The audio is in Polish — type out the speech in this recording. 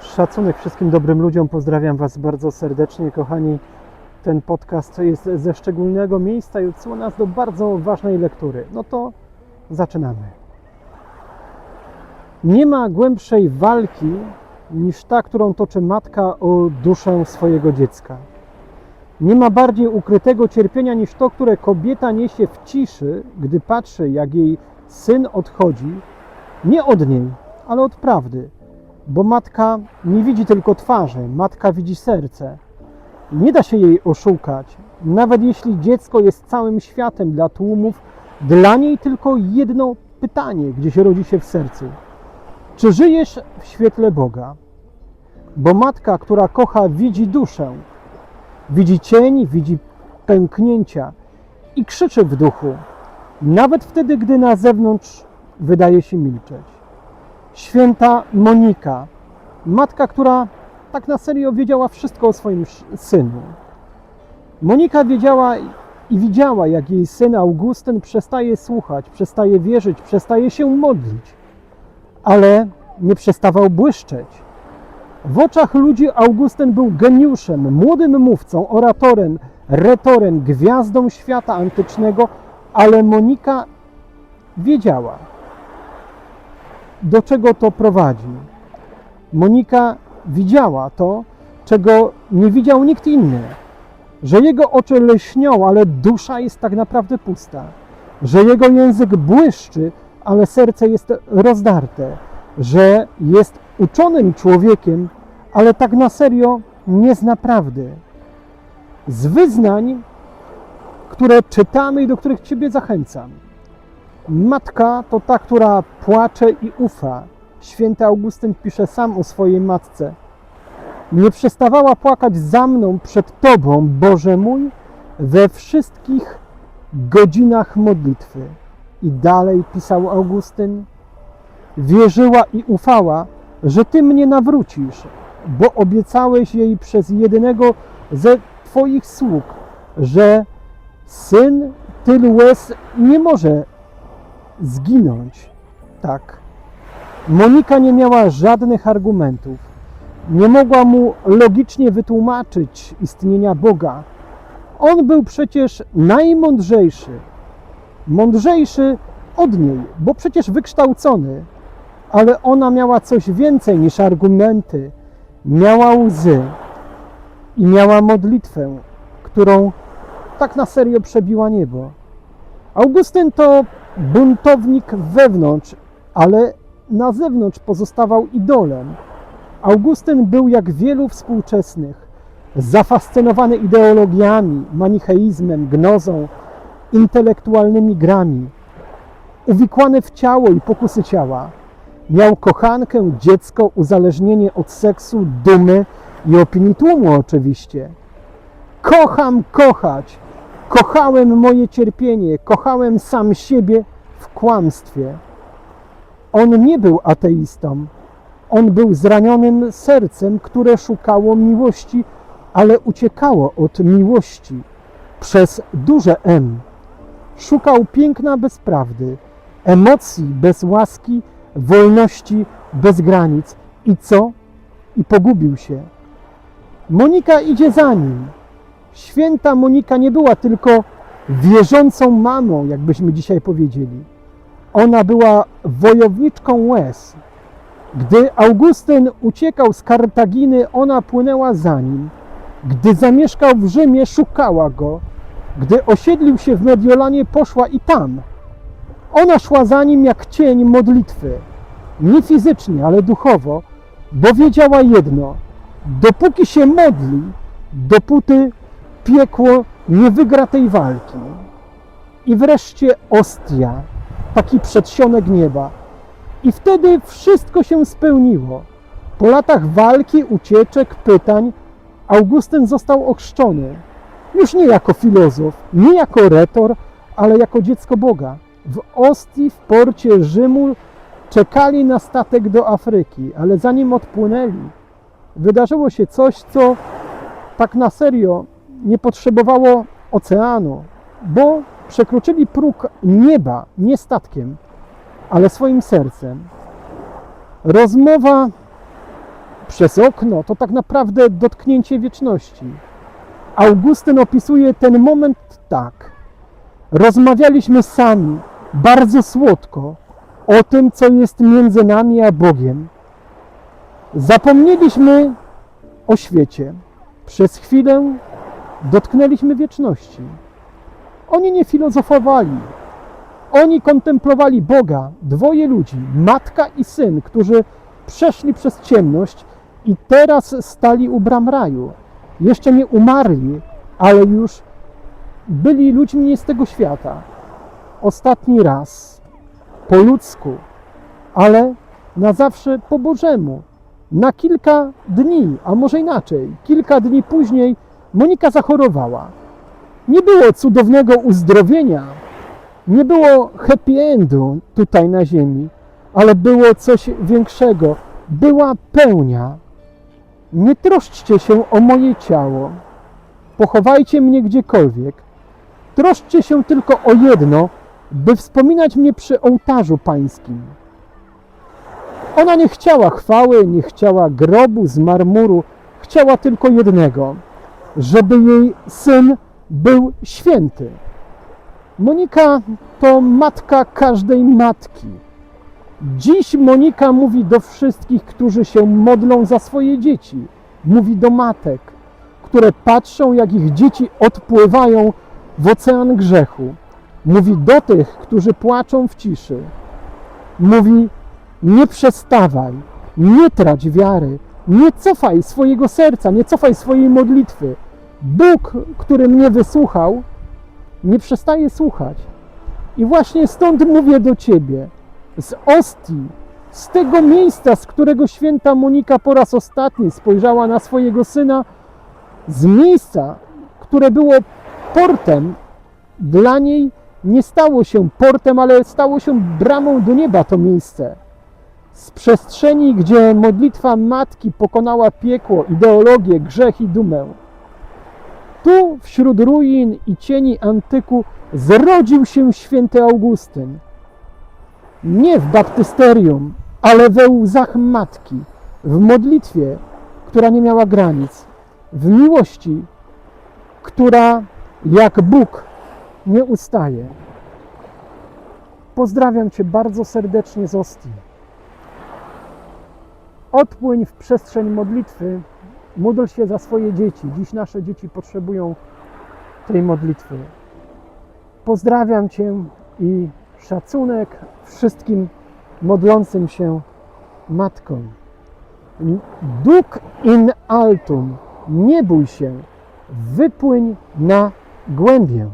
Szacunek wszystkim dobrym ludziom. Pozdrawiam Was bardzo serdecznie, kochani. Ten podcast jest ze szczególnego miejsca i odsyła nas do bardzo ważnej lektury. No to zaczynamy. Nie ma głębszej walki niż ta, którą toczy matka o duszę swojego dziecka. Nie ma bardziej ukrytego cierpienia niż to, które kobieta niesie w ciszy, gdy patrzy, jak jej syn odchodzi, nie od niej, ale od prawdy bo matka nie widzi tylko twarzy, matka widzi serce. Nie da się jej oszukać, nawet jeśli dziecko jest całym światem dla tłumów, dla niej tylko jedno pytanie gdzieś rodzi się w sercu. Czy żyjesz w świetle Boga? Bo matka, która kocha, widzi duszę, widzi cień, widzi pęknięcia i krzyczy w duchu, nawet wtedy, gdy na zewnątrz wydaje się milczeć święta Monika, matka, która tak na serio wiedziała wszystko o swoim synu. Monika wiedziała i widziała, jak jej syn Augustyn przestaje słuchać, przestaje wierzyć, przestaje się modlić, ale nie przestawał błyszczeć. W oczach ludzi Augustyn był geniuszem, młodym mówcą, oratorem, retorem, gwiazdą świata antycznego, ale Monika wiedziała, do czego to prowadzi. Monika widziała to, czego nie widział nikt inny, że jego oczy lśnią, ale dusza jest tak naprawdę pusta, że jego język błyszczy, ale serce jest rozdarte, że jest uczonym człowiekiem, ale tak na serio nie zna prawdy. Z wyznań, które czytamy i do których Ciebie zachęcam. Matka to ta, która płacze i ufa. Święty Augustyn pisze sam o swojej matce. Nie przestawała płakać za mną przed Tobą, Boże mój, we wszystkich godzinach modlitwy. I dalej pisał Augustyn. Wierzyła i ufała, że Ty mnie nawrócisz, bo obiecałeś jej przez jednego ze Twoich sług, że syn tylu łez nie może zginąć. Tak. Monika nie miała żadnych argumentów. Nie mogła mu logicznie wytłumaczyć istnienia Boga. On był przecież najmądrzejszy. Mądrzejszy od niej, bo przecież wykształcony. Ale ona miała coś więcej niż argumenty. Miała łzy i miała modlitwę, którą tak na serio przebiła niebo. Augustyn to buntownik wewnątrz, ale na zewnątrz pozostawał idolem. Augustyn był jak wielu współczesnych, zafascynowany ideologiami, manicheizmem, gnozą, intelektualnymi grami, uwikłany w ciało i pokusy ciała. Miał kochankę, dziecko, uzależnienie od seksu, dumy i opinii tłumu oczywiście. Kocham kochać, Kochałem moje cierpienie, kochałem sam siebie w kłamstwie. On nie był ateistą. On był zranionym sercem, które szukało miłości, ale uciekało od miłości przez duże M. Szukał piękna bez prawdy, emocji bez łaski, wolności bez granic. I co? I pogubił się. Monika idzie za nim. Święta Monika nie była tylko wierzącą mamą, jakbyśmy dzisiaj powiedzieli. Ona była wojowniczką łez. Gdy Augustyn uciekał z Kartaginy, ona płynęła za nim. Gdy zamieszkał w Rzymie, szukała go. Gdy osiedlił się w Mediolanie, poszła i tam. Ona szła za nim jak cień modlitwy. Nie fizycznie, ale duchowo, bo wiedziała jedno: dopóki się modli, dopóty piekło nie wygra tej walki. I wreszcie Ostia, taki przedsionek nieba. I wtedy wszystko się spełniło. Po latach walki, ucieczek, pytań, Augustyn został ochrzczony. Już nie jako filozof, nie jako retor, ale jako dziecko Boga. W Ostii, w porcie Rzymu, czekali na statek do Afryki, ale zanim odpłynęli, wydarzyło się coś, co tak na serio nie potrzebowało oceanu, bo przekroczyli próg nieba nie statkiem, ale swoim sercem. Rozmowa przez okno to tak naprawdę dotknięcie wieczności. Augustyn opisuje ten moment tak. Rozmawialiśmy sami, bardzo słodko, o tym, co jest między nami a Bogiem. Zapomnieliśmy o świecie. Przez chwilę dotknęliśmy wieczności. Oni nie filozofowali. Oni kontemplowali Boga, dwoje ludzi, matka i syn, którzy przeszli przez ciemność i teraz stali u bram raju. Jeszcze nie umarli, ale już byli ludźmi nie z tego świata. Ostatni raz, po ludzku, ale na zawsze po Bożemu. Na kilka dni, a może inaczej, kilka dni później Monika zachorowała. Nie było cudownego uzdrowienia, nie było happy endu tutaj na ziemi, ale było coś większego. Była pełnia. Nie troszczcie się o moje ciało. Pochowajcie mnie gdziekolwiek. Troszczcie się tylko o jedno, by wspominać mnie przy ołtarzu pańskim. Ona nie chciała chwały, nie chciała grobu z marmuru, chciała tylko jednego, żeby jej syn był święty. Monika to matka każdej matki. Dziś Monika mówi do wszystkich, którzy się modlą za swoje dzieci. Mówi do matek, które patrzą, jak ich dzieci odpływają w ocean grzechu. Mówi do tych, którzy płaczą w ciszy. Mówi: Nie przestawaj, nie trać wiary, nie cofaj swojego serca, nie cofaj swojej modlitwy. Bóg, który mnie wysłuchał, nie przestaje słuchać. I właśnie stąd mówię do Ciebie, z Ostii, z tego miejsca, z którego święta Monika po raz ostatni spojrzała na swojego syna, z miejsca, które było portem dla niej, nie stało się portem, ale stało się bramą do nieba to miejsce. Z przestrzeni, gdzie modlitwa matki pokonała piekło, ideologię, grzech i dumę. Tu, wśród ruin i cieni antyku, zrodził się święty Augustyn. Nie w baptysterium, ale we łzach matki, w modlitwie, która nie miała granic, w miłości, która jak Bóg nie ustaje. Pozdrawiam Cię bardzo serdecznie z Ostii. Odpłyń w przestrzeń modlitwy, módl się za swoje dzieci. Dziś nasze dzieci potrzebują tej modlitwy. Pozdrawiam Cię i szacunek wszystkim modlącym się matkom. Duk in altum, nie bój się, wypłyń na głębię.